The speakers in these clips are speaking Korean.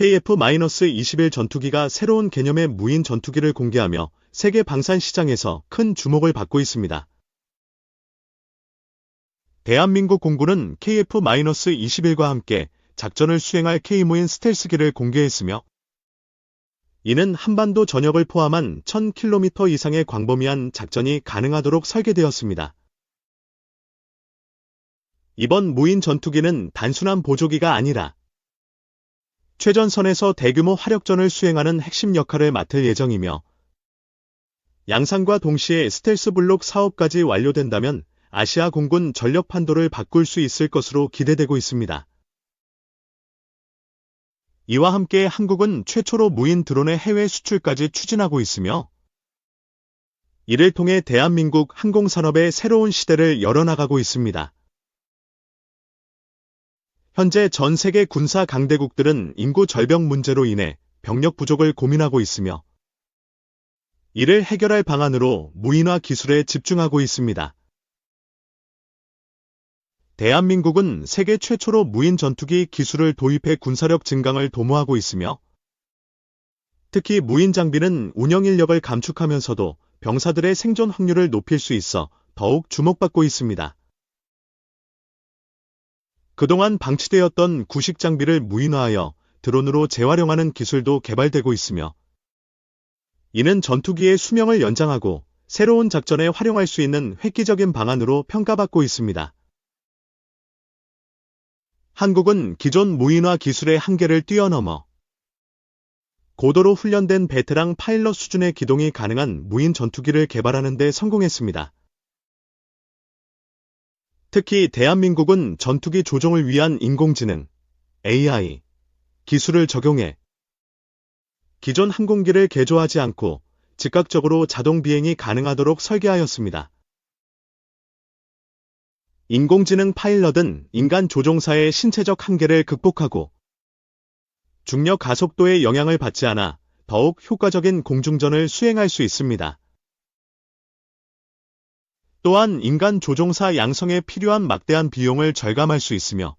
KF-21 전투기가 새로운 개념의 무인 전투기를 공개하며 세계 방산 시장에서 큰 주목을 받고 있습니다. 대한민국 공군은 KF-21과 함께 작전을 수행할 K무인 스텔스기를 공개했으며 이는 한반도 전역을 포함한 1000km 이상의 광범위한 작전이 가능하도록 설계되었습니다. 이번 무인 전투기는 단순한 보조기가 아니라 최전선에서 대규모 화력전을 수행하는 핵심 역할을 맡을 예정이며 양산과 동시에 스텔스 블록 사업까지 완료된다면 아시아 공군 전력 판도를 바꿀 수 있을 것으로 기대되고 있습니다. 이와 함께 한국은 최초로 무인 드론의 해외 수출까지 추진하고 있으며 이를 통해 대한민국 항공산업의 새로운 시대를 열어나가고 있습니다. 현재 전 세계 군사 강대국들은 인구 절벽 문제로 인해 병력 부족을 고민하고 있으며 이를 해결할 방안으로 무인화 기술에 집중하고 있습니다. 대한민국은 세계 최초로 무인 전투기 기술을 도입해 군사력 증강을 도모하고 있으며 특히 무인 장비는 운영 인력을 감축하면서도 병사들의 생존 확률을 높일 수 있어 더욱 주목받고 있습니다. 그동안 방치되었던 구식 장비를 무인화하여 드론으로 재활용하는 기술도 개발되고 있으며 이는 전투기의 수명을 연장하고 새로운 작전에 활용할 수 있는 획기적인 방안으로 평가받고 있습니다. 한국은 기존 무인화 기술의 한계를 뛰어넘어 고도로 훈련된 베테랑 파일럿 수준의 기동이 가능한 무인 전투기를 개발하는 데 성공했습니다. 특히 대한민국은 전투기 조종을 위한 인공지능, AI, 기술을 적용해 기존 항공기를 개조하지 않고 즉각적으로 자동 비행이 가능하도록 설계하였습니다. 인공지능 파일럿은 인간 조종사의 신체적 한계를 극복하고 중력 가속도의 영향을 받지 않아 더욱 효과적인 공중전을 수행할 수 있습니다. 또한 인간 조종사 양성에 필요한 막대한 비용을 절감할 수 있으며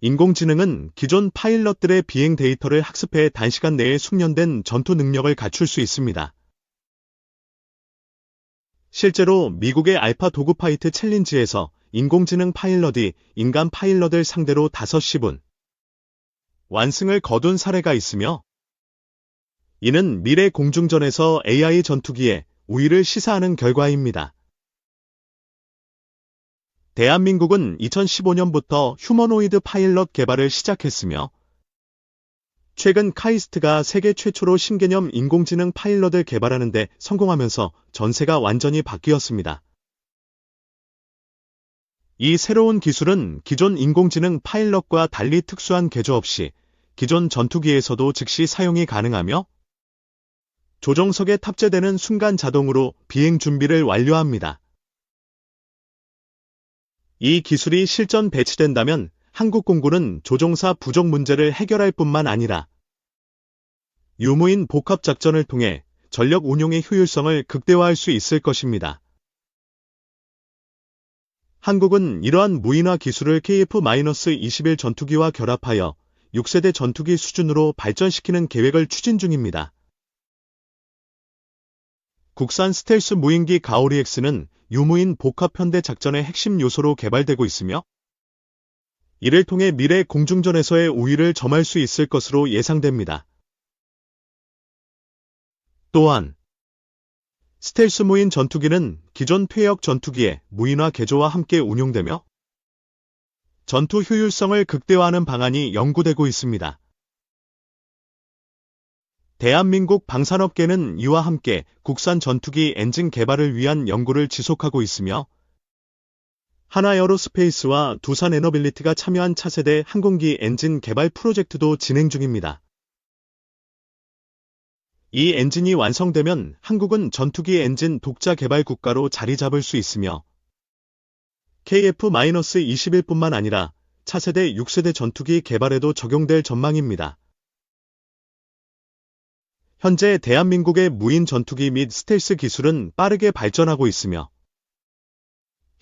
인공지능은 기존 파일럿들의 비행 데이터를 학습해 단시간 내에 숙련된 전투 능력을 갖출 수 있습니다. 실제로 미국의 알파 도그파이트 챌린지에서 인공지능 파일럿이 인간 파일럿을 상대로 5시분 완승을 거둔 사례가 있으며 이는 미래 공중전에서 AI 전투기의 우위를 시사하는 결과입니다. 대한민국은 2015년부터 휴머노이드 파일럿 개발을 시작했으며 최근 카이스트가 세계 최초로 신개념 인공지능 파일럿을 개발하는 데 성공하면서 전세가 완전히 바뀌었습니다. 이 새로운 기술은 기존 인공지능 파일럿과 달리 특수한 개조 없이 기존 전투기에서도 즉시 사용이 가능하며 조종석에 탑재되는 순간 자동으로 비행 준비를 완료합니다. 이 기술이 실전 배치된다면 한국 공군은 조종사 부족 문제를 해결할 뿐만 아니라 유무인 복합 작전을 통해 전력 운용의 효율성을 극대화할 수 있을 것입니다. 한국은 이러한 무인화 기술을 KF-21 전투기와 결합하여 6세대 전투기 수준으로 발전시키는 계획을 추진 중입니다. 국산 스텔스 무인기 가오리엑스는 유무인 복합 현대 작전의 핵심 요소로 개발되고 있으며 이를 통해 미래 공중전에서의 우위를 점할 수 있을 것으로 예상됩니다. 또한 스텔스 무인 전투기는 기존 퇴역 전투기의 무인화 개조와 함께 운용되며 전투 효율성을 극대화하는 방안이 연구되고 있습니다. 대한민국 방산업계는 이와 함께 국산 전투기 엔진 개발을 위한 연구를 지속하고 있으며 하나에어로스페이스와 두산 에너빌리티가 참여한 차세대 항공기 엔진 개발 프로젝트도 진행 중입니다. 이 엔진이 완성되면 한국은 전투기 엔진 독자 개발 국가로 자리 잡을 수 있으며 KF-21뿐만 아니라 차세대 6세대 전투기 개발에도 적용될 전망입니다. 현재 대한민국의 무인 전투기 및 스텔스 기술은 빠르게 발전하고 있으며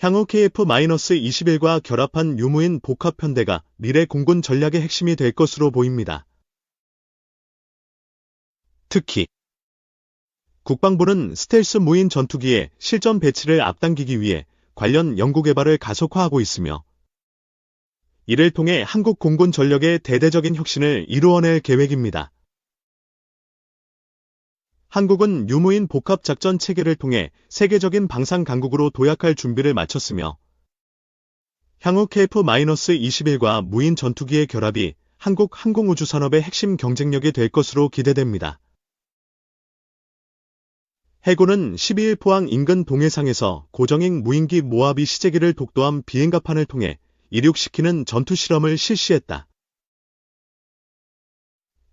향후 KF-21과 결합한 유무인 복합편대가 미래 공군 전략의 핵심이 될 것으로 보입니다. 특히 국방부는 스텔스 무인 전투기의 실전 배치를 앞당기기 위해 관련 연구 개발을 가속화하고 있으며 이를 통해 한국 공군 전력의 대대적인 혁신을 이루어낼 계획입니다. 한국은 유무인 복합 작전 체계를 통해 세계적인 방산 강국으로 도약할 준비를 마쳤으며 향후 KF-21과 무인 전투기의 결합이 한국 항공우주 산업의 핵심 경쟁력이 될 것으로 기대됩니다. 해군은 12일 포항 인근 동해상에서 고정익 무인기 모하비 시제기를 독도함 비행갑판을 통해 이륙시키는 전투 실험을 실시했다.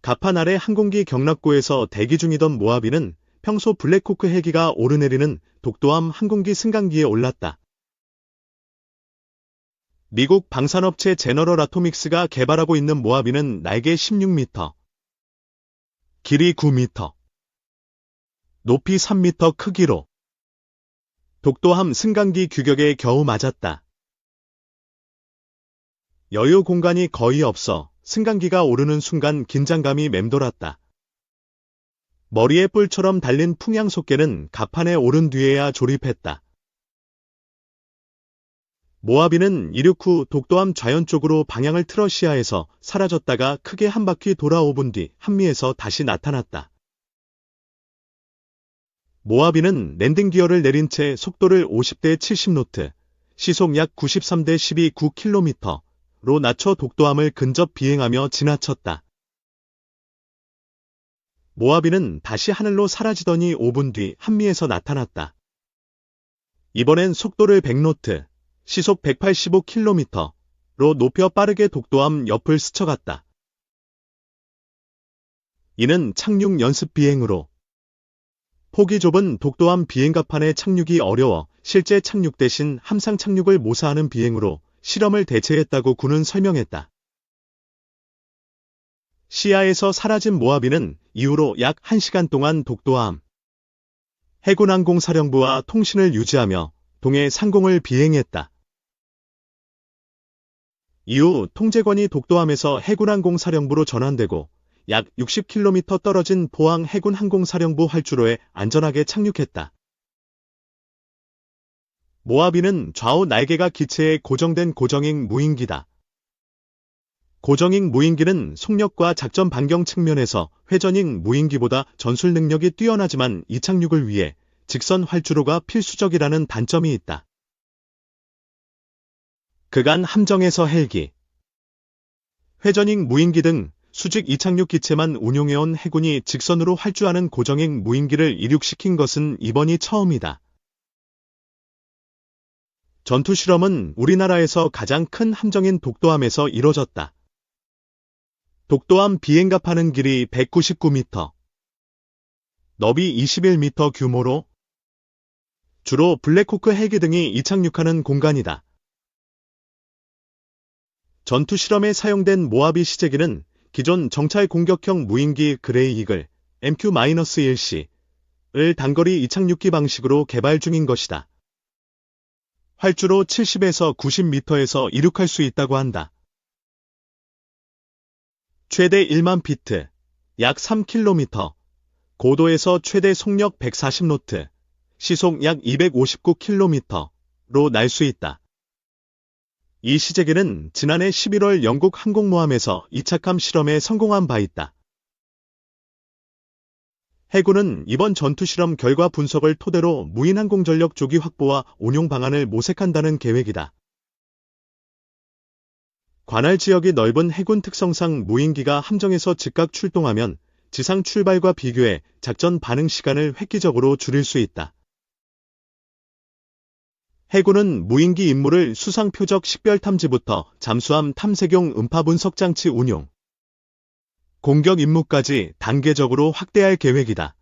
갑판 아래 항공기 경락고에서 대기 중이던 모하비는 평소 블랙호크 헬기가 오르내리는 독도함 항공기 승강기에 올랐다. 미국 방산업체 제너럴 아토믹스가 개발하고 있는 모하비는 날개 16m, 길이 9m, 높이 3m 크기로 독도함 승강기 규격에 겨우 맞았다. 여유 공간이 거의 없어 승강기가 오르는 순간 긴장감이 맴돌았다. 머리에 뿔처럼 달린 풍향 속개는 갑판에 오른 뒤에야 조립했다. 모하비는 이륙 후 독도함 좌연 쪽으로 방향을 틀어 시야에서 사라졌다가 크게 한 바퀴 돌아오분 뒤 한미에서 다시 나타났다. 모하비는 랜딩 기어를 내린 채 속도를 50대 70노트, 시속 약 93대 12 9km 로 낮춰 독도함을 근접 비행하며 지나쳤다. 모하비는 다시 하늘로 사라지더니 5분 뒤 한미에서 나타났다. 이번엔 속도를 100노트, 시속 185km로 높여 빠르게 독도함 옆을 스쳐갔다. 이는 착륙 연습 비행으로 폭이 좁은 독도함 비행갑판의 착륙이 어려워 실제 착륙 대신 함상 착륙을 모사하는 비행으로 실험을 대체했다고 군은 설명했다. 시야에서 사라진 모하비는 이후로 약 1시간 동안 독도함 해군항공사령부와 통신을 유지하며 동해 상공을 비행했다. 이후 통제권이 독도함에서 해군항공사령부로 전환되고 약 60km 떨어진 포항 해군 항공사령부 활주로에 안전하게 착륙했다. 모하비는 좌우 날개가 기체에 고정된 고정익 무인기다. 고정익 무인기는 속력과 작전 반경 측면에서 회전익 무인기보다 전술 능력이 뛰어나지만 이착륙을 위해 직선 활주로가 필수적이라는 단점이 있다. 그간 함정에서 헬기, 회전익 무인기 등 수직 이착륙 기체만 운용해온 해군이 직선으로 활주하는 고정익 무인기를 이륙시킨 것은 이번이 처음이다. 전투 실험은 우리나라에서 가장 큰 함정인 독도함에서 이뤄졌다. 독도함 비행갑하는 길이 199m, 너비 21m 규모로 주로 블랙호크 헬기 등이 이착륙하는 공간이다. 전투 실험에 사용된 모하비 시제기는 기존 정찰 공격형 무인기 그레이 이글 MQ-1C을 단거리 이착륙기 방식으로 개발 중인 것이다. 활주로 70에서 90m에서 이륙할 수 있다고 한다. 최대 1만 피트, 약 3km, 고도에서 최대 속력 140노트, 시속 약 259km로 날 수 있다. 이 시제기는 지난해 11월 영국 항공모함에서 이착함 실험에 성공한 바 있다. 해군은 이번 전투 실험 결과 분석을 토대로 무인 항공 전력 조기 확보와 운용 방안을 모색한다는 계획이다. 관할 지역이 넓은 해군 특성상 무인기가 함정에서 즉각 출동하면 지상 출발과 비교해 작전 반응 시간을 획기적으로 줄일 수 있다. 해군은 무인기 임무를 수상 표적 식별 탐지부터 잠수함 탐색용 음파 분석 장치 운용, 공격 임무까지 단계적으로 확대할 계획이다.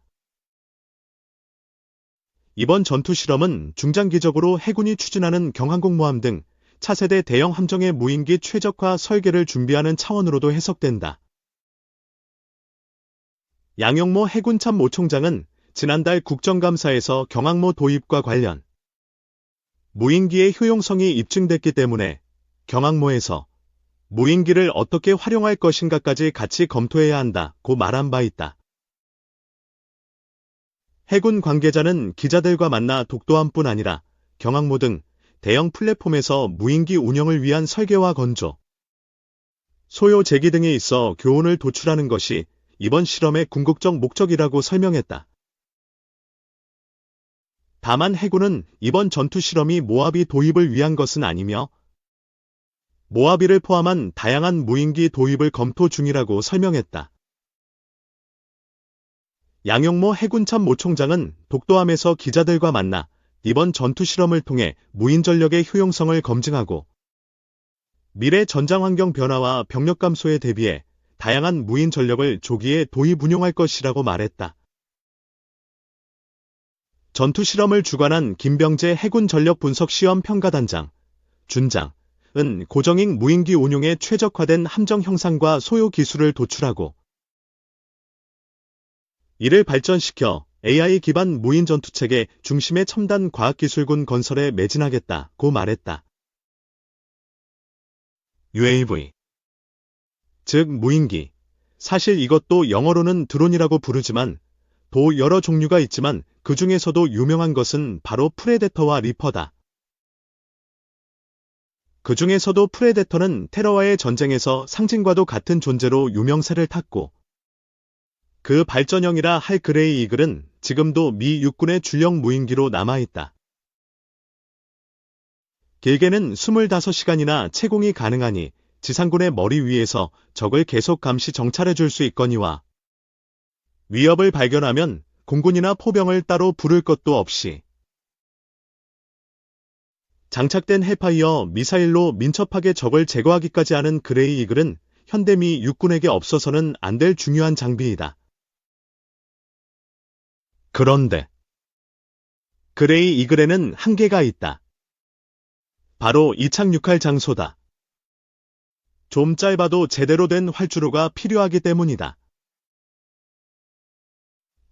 이번 전투 실험은 중장기적으로 해군이 추진하는 경항공모함 등 차세대 대형 함정의 무인기 최적화 설계를 준비하는 차원으로도 해석된다. 양영모 해군 참모총장은 지난달 국정감사에서 경항모 도입과 관련 무인기의 효용성이 입증됐기 때문에 경항모에서 무인기를 어떻게 활용할 것인가까지 같이 검토해야 한다고 말한 바 있다. 해군 관계자는 기자들과 만나 독도함뿐 아니라 경항모 등 대형 플랫폼에서 무인기 운영을 위한 설계와 건조, 소요 제기 등에 있어 교훈을 도출하는 것이 이번 실험의 궁극적 목적이라고 설명했다. 다만 해군은 이번 전투 실험이 모하비 도입을 위한 것은 아니며 모하비를 포함한 다양한 무인기 도입을 검토 중이라고 설명했다. 양용모 해군참 모총장은 독도함에서 기자들과 만나 이번 전투 실험을 통해 무인 전력의 효용성을 검증하고 미래 전장 환경 변화와 병력 감소에 대비해 다양한 무인 전력을 조기에 도입 운용할 것이라고 말했다. 전투 실험을 주관한 김병재 해군 전력 분석 시험 평가단장, 준장 은 고정익 무인기 운용에 최적화된 함정 형상과 소요 기술을 도출하고 이를 발전시켜 AI 기반 무인 전투체계 중심의 첨단 과학기술군 건설에 매진하겠다고 말했다. UAV 즉 무인기 사실 이것도 영어로는 드론이라고 부르지만 도 여러 종류가 있지만 그 중에서도 유명한 것은 바로 프레데터와 리퍼다. 그 중에서도 프레데터는 테러와의 전쟁에서 상징과도 같은 존재로 유명세를 탔고 그 발전형이라 할 그레이 이글은 지금도 미 육군의 주력 무인기로 남아있다. 길게는 25시간이나 채공이 가능하니 지상군의 머리 위에서 적을 계속 감시 정찰해 줄 수 있거니와 위협을 발견하면 공군이나 포병을 따로 부를 것도 없이 장착된 헬파이어 미사일로 민첩하게 적을 제거하기까지 하는 그레이 이글은 현대미 육군에게 없어서는 안 될 중요한 장비이다. 그런데 그레이 이글에는 한계가 있다. 바로 이착륙할 장소다. 좀 짧아도 제대로 된 활주로가 필요하기 때문이다.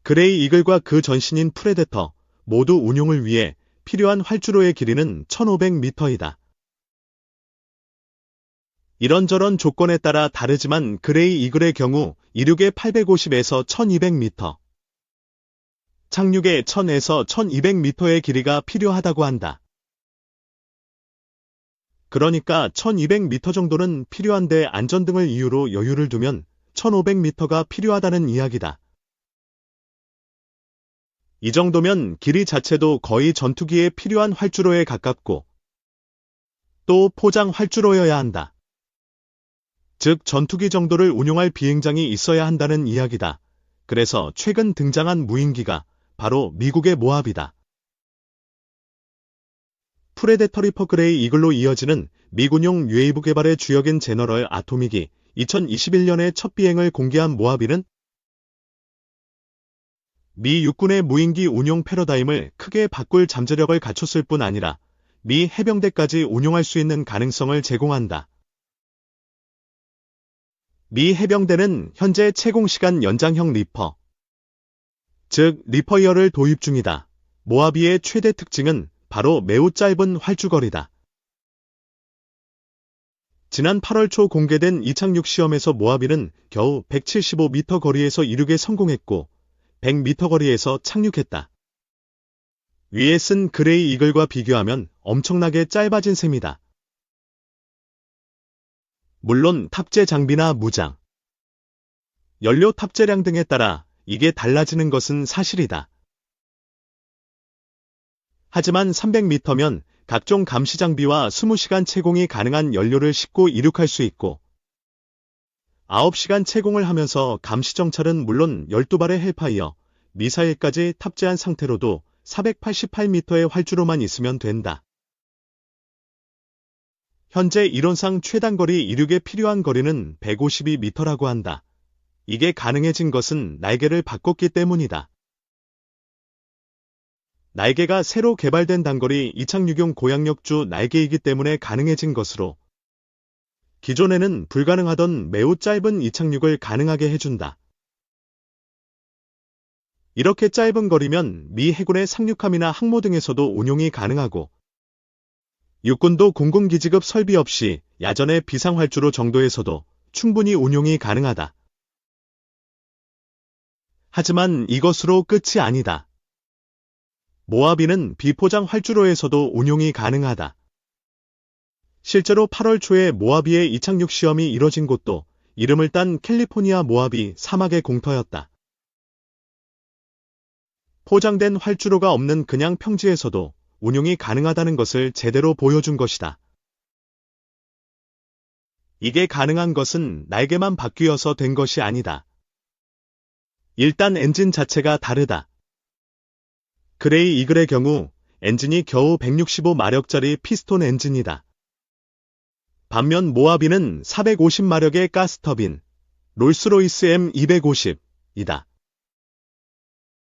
그레이 이글과 그 전신인 프레데터 모두 운용을 위해 필요한 활주로의 길이는 1500m이다. 이런저런 조건에 따라 다르지만 그레이 이글의 경우 이륙에 850에서 1200m, 착륙에 1000에서 1200m의 길이가 필요하다고 한다. 그러니까 1200m 정도는 필요한데 안전등을 이유로 여유를 두면 1500m가 필요하다는 이야기다. 이 정도면 길이 자체도 거의 전투기에 필요한 활주로에 가깝고 또 포장 활주로여야 한다. 즉 전투기 정도를 운용할 비행장이 있어야 한다는 이야기다. 그래서 최근 등장한 무인기가 바로 미국의 모합이다. 프레데터 리퍼 그레이 이글로 이어지는 미군용 UAV 개발의 주역인 제너럴 아토믹이 2021년에 첫 비행을 공개한 모하비는 미 육군의 무인기 운용 패러다임을 크게 바꿀 잠재력을 갖췄을 뿐 아니라 미 해병대까지 운용할 수 있는 가능성을 제공한다. 미 해병대는 현재 채공시간 연장형 리퍼, 즉 리퍼이어를 도입 중이다. 모하비의 최대 특징은 바로 매우 짧은 활주거리다. 지난 8월 초 공개된 이착륙 시험에서 모하비는 겨우 175m 거리에서 이륙에 성공했고 100m 거리에서 착륙했다. 위에 쓴 그레이 이글과 비교하면 엄청나게 짧아진 셈이다. 물론 탑재 장비나 무장, 연료 탑재량 등에 따라 이게 달라지는 것은 사실이다. 하지만 300m면 각종 감시 장비와 20시간 채공이 가능한 연료를 싣고 이륙할 수 있고 9시간 채공을 하면서 감시 정찰은 물론 12발의 헬파이어, 미사일까지 탑재한 상태로도 488m의 활주로만 있으면 된다. 현재 이론상 최단거리 이륙에 필요한 거리는 152m라고 한다. 이게 가능해진 것은 날개를 바꿨기 때문이다. 날개가 새로 개발된 단거리 이착륙용 고양력주 날개이기 때문에 가능해진 것으로 기존에는 불가능하던 매우 짧은 이착륙을 가능하게 해준다. 이렇게 짧은 거리면 미 해군의 상륙함이나 항모 등에서도 운용이 가능하고 육군도 공군기지급 설비 없이 야전의 비상활주로 정도에서도 충분히 운용이 가능하다. 하지만 이것으로 끝이 아니다. 모하비는 비포장 활주로에서도 운용이 가능하다. 실제로 8월 초에 모하비의 이착륙 시험이 이뤄진 곳도 이름을 딴 캘리포니아 모하비 사막의 공터였다. 포장된 활주로가 없는 그냥 평지에서도 운용이 가능하다는 것을 제대로 보여준 것이다. 이게 가능한 것은 날개만 바뀌어서 된 것이 아니다. 일단 엔진 자체가 다르다. 그레이 이글의 경우 엔진이 겨우 165마력짜리 피스톤 엔진이다. 반면 모하비는 450마력의 가스터빈, 롤스로이스 M250이다.